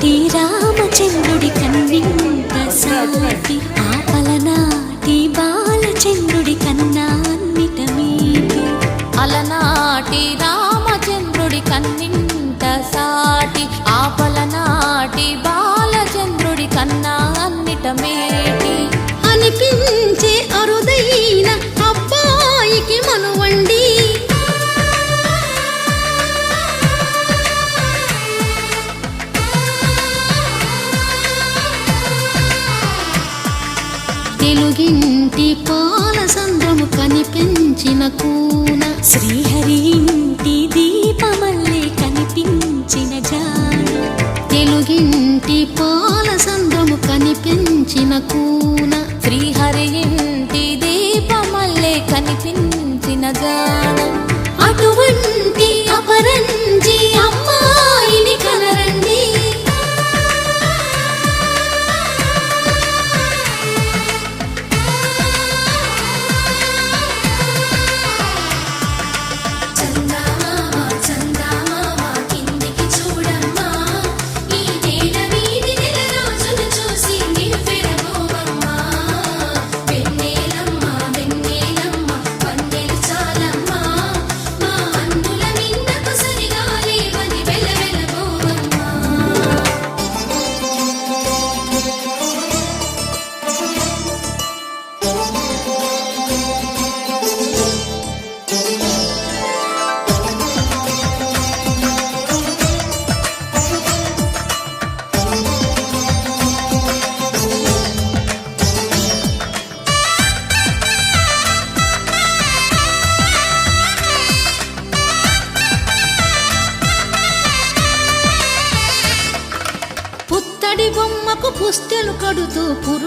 అలనాటి రామచంద్రుడి కన్నింత సాటి. తెలుగింటి పాల సంద్రము కనిపించిన కూన. శ్రీహరి ఇంటి దీపమల్లే కనిపించిన జాన. తెలుగింటి పాల సంద్రము కనిపించిన కూన. శ్రీహరి ఇంటి దీపమల్లే కనిపించిన గానం అటువంటి అపరంజి అమ్మాయిని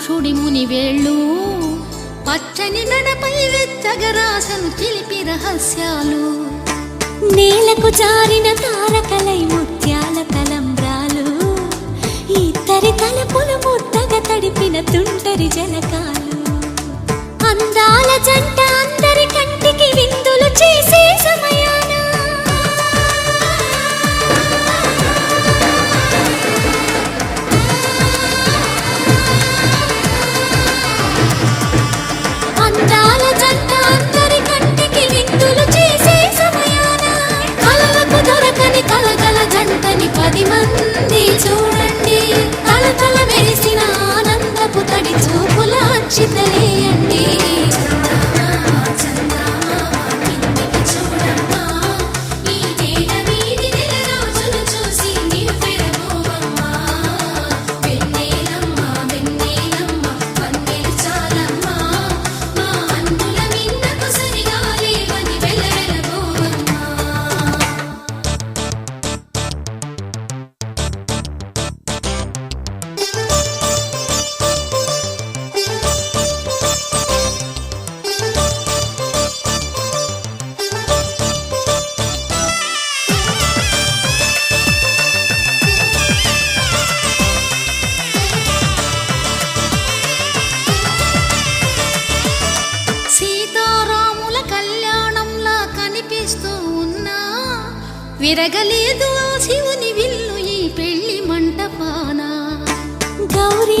పురుషుడి ముని వేళ్ళు. పచ్చని నడపై వెచ్చగరాసను చిలిపి రహస్యాలు. నేలకు జారిన తారకలై ముత్యాల తలంబ్రాలు. ఇద్దరి తలపులు ముద్దగా తడిపిన తుంటరి జలకాలు. అందాల జంట అందరి చిత్రీయండి విరగలేదు ఆ శివుని విల్లు ఈ పెళ్ళి మంటపాన. గౌరీ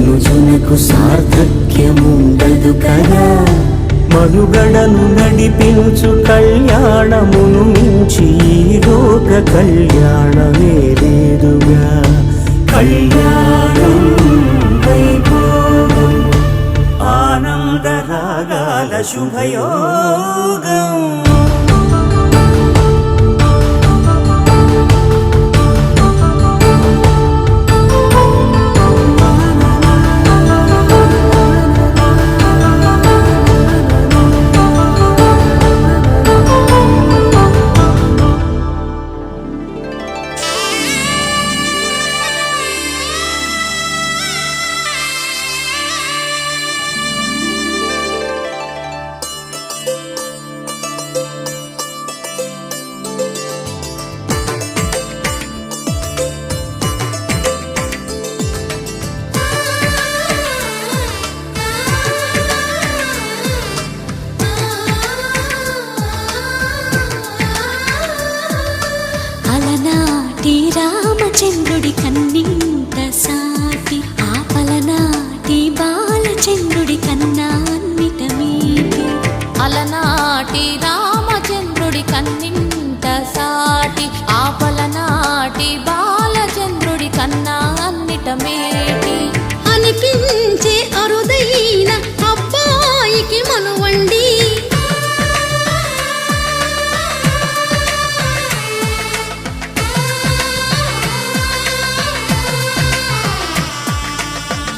మనుజునకు సార్థక్యముండదు కదా. మనుగడను నడిపించు కళ్యాణమును మించి లోక కళ్యాణమే లేదుగా. కళ్యాణం వైభోగం ఆనందరాగాల శుభయోగం. అన్నిట అనిపించే అరుదైన అబ్బాయికి మనువండి.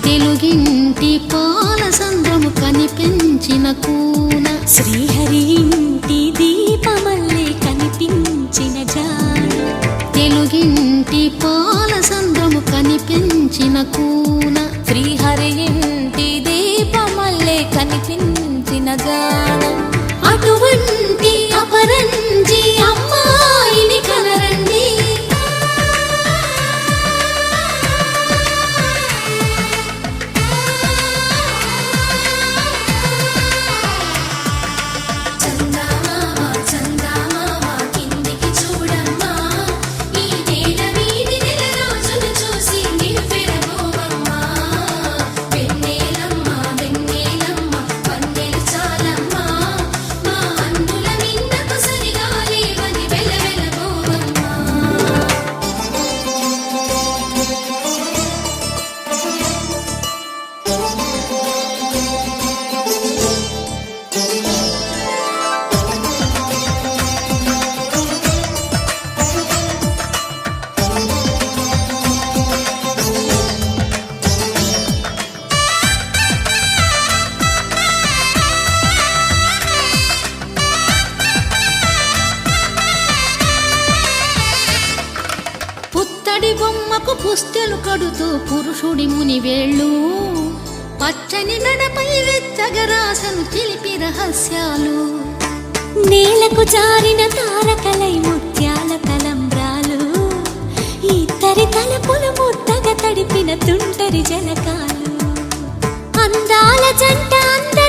తెలుగింటి పాల సంద్రము కనిపించిన కూన. శ్రీహరి కూన శ్రీహరి రహస్యాలు. నేలకు జారిన తారకలై ముత్యాల తలంబ్రాలు. ఇద్దరి తలపులు ముద్దగా తడిపిన తుంటరి జలకాలు. అందాల జంట అందరి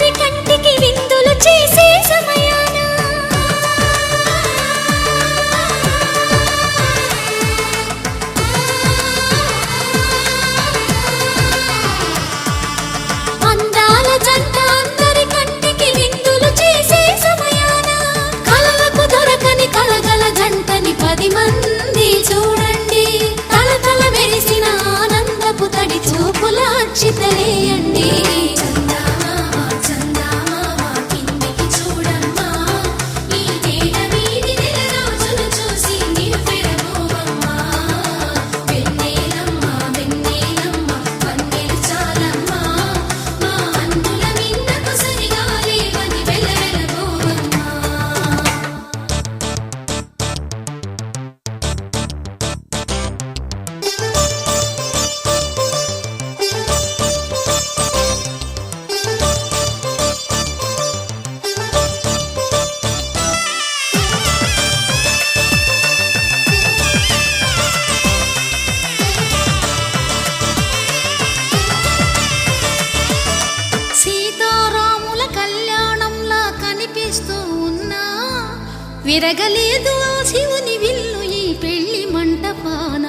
లేదు ఆ శివుని విల్లు ఈ పెళ్ళి మంటపాన?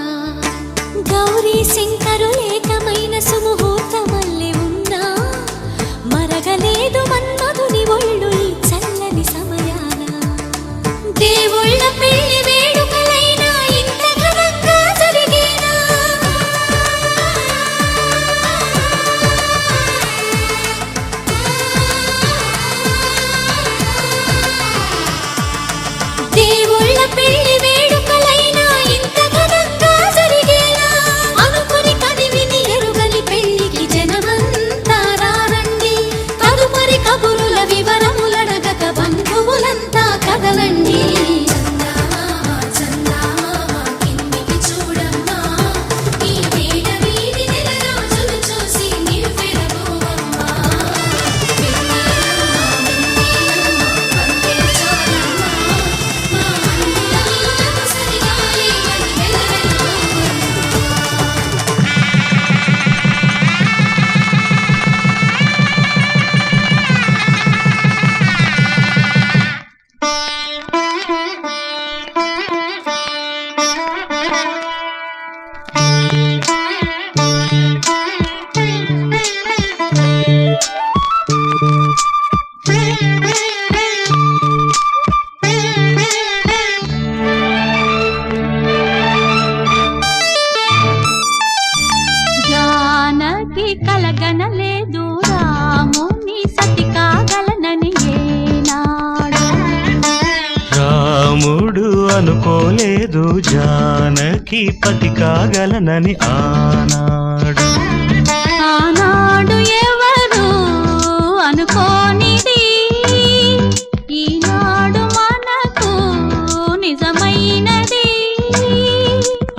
గౌరీ శంకరు ఏకమైన అనుకోలేదు. జానకి పతి కాగలనని ఆనాడు. ఆనాడు ఎవరు అనుకోనిది? ఈనాడు మనకు నిజమైనది.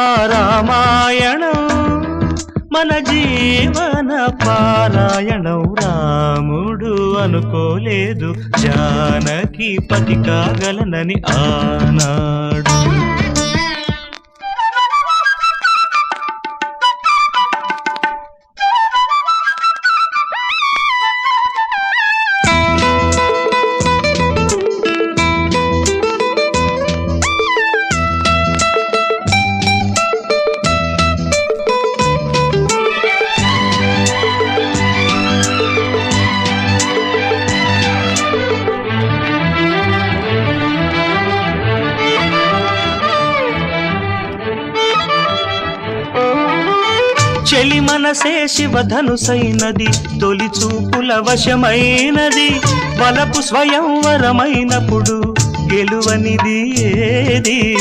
ఆ రామాయణం మన జీవన పారాయణం రాముడు అనుకోలేదు. జానకి పతి కాగలనని ఆనాడు. చెలి మనసే శివధనుసైనది తొలి చూపుల వశమైనది. వలపు స్వయంవరమైనప్పుడు గెలువనిది ఏది?